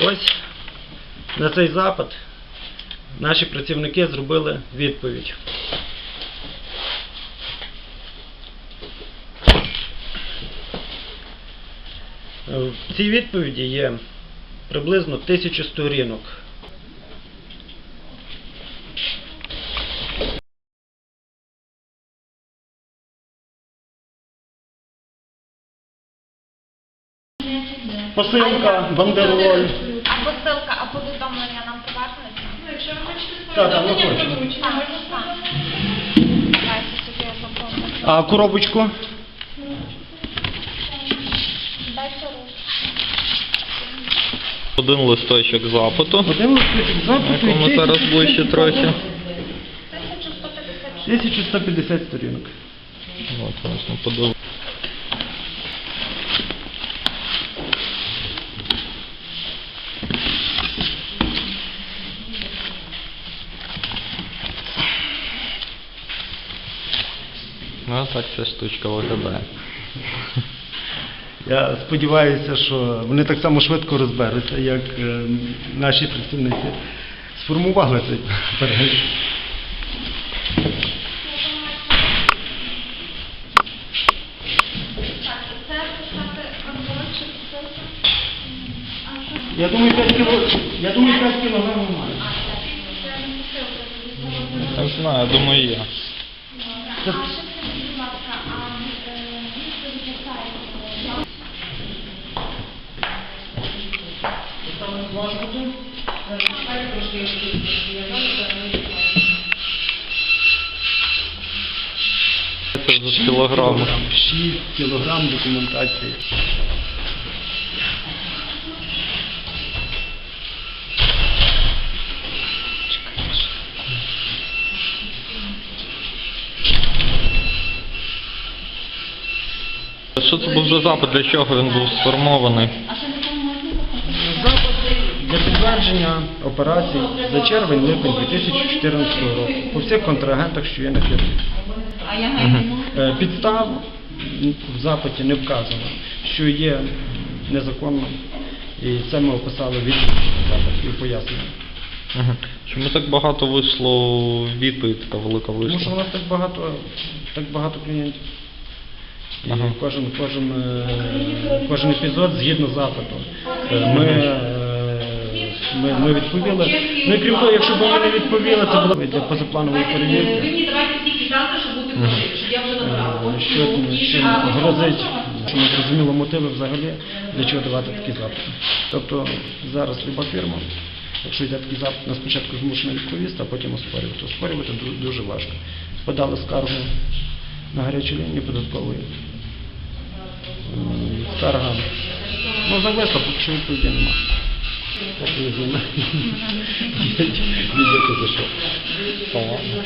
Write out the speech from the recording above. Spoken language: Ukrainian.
Ось на цей запит наші працівники зробили відповідь. В цій відповіді є приблизно тисячу сторінок. Посилка, бандероль. А посилка, а повідомлення нам повернуть? Ну, якщо ви хочете Так, так, ми повідомлення, хочемо. то Так, можна так. Давайте собі я. А коробочку? Дайте руку. Один листочок запиту, Один листочок запиту. якому зараз 1000 ближче трохи. 1156. 1150 сторінок. От, можна подивитися. Ну, а так ця штучка виглядає. Я сподіваюся, що вони так само швидко розберуться, як е, наші працівники сформували цей це що? Я думаю, 5 кіло, я думаю, 5 кілограмів має. Не знаю, думаю, є. А ще скажіть, будь ласка, а е, відповідь яка є? Це за кілограм. 6 кілограм документації. Що це був за запит, для чого він був сформований? Запит для підтвердження операцій за червень-липень 2014 року по всіх контрагентах, що є на фірмі. Е, Підстав в запиті не вказано, що є незаконно, і це ми описали в відповіді запит і в поясненні. Мгм. Чому так багато вийшло відповідь, така велика Тому що у нас так багато, так багато клієнтів. І Ага. кожен, кожен, е, кожен епізод згідно запиту. Е, Ми, ми, ми відповіли. Ну і крім того, якщо б ми не відповіли, це було б для позапланової Ви перевірки. мені давайте тільки завтра, щоб бути готові, щоб я вже набрала. Е, Що, грозить, що не зрозуміло мотиви взагалі, для чого давати такі запити. Тобто зараз люба фірма, якщо йде такий запит, на спочатку змушена відповісти, а потім оспорювати. Оспорювати ду- дуже важко. Подали скаргу на гарячу лінію податкової. М, Скарга. Ну, зависла, поки що відповіді немає. Так не знаю. Дякую за зашел. Ладно.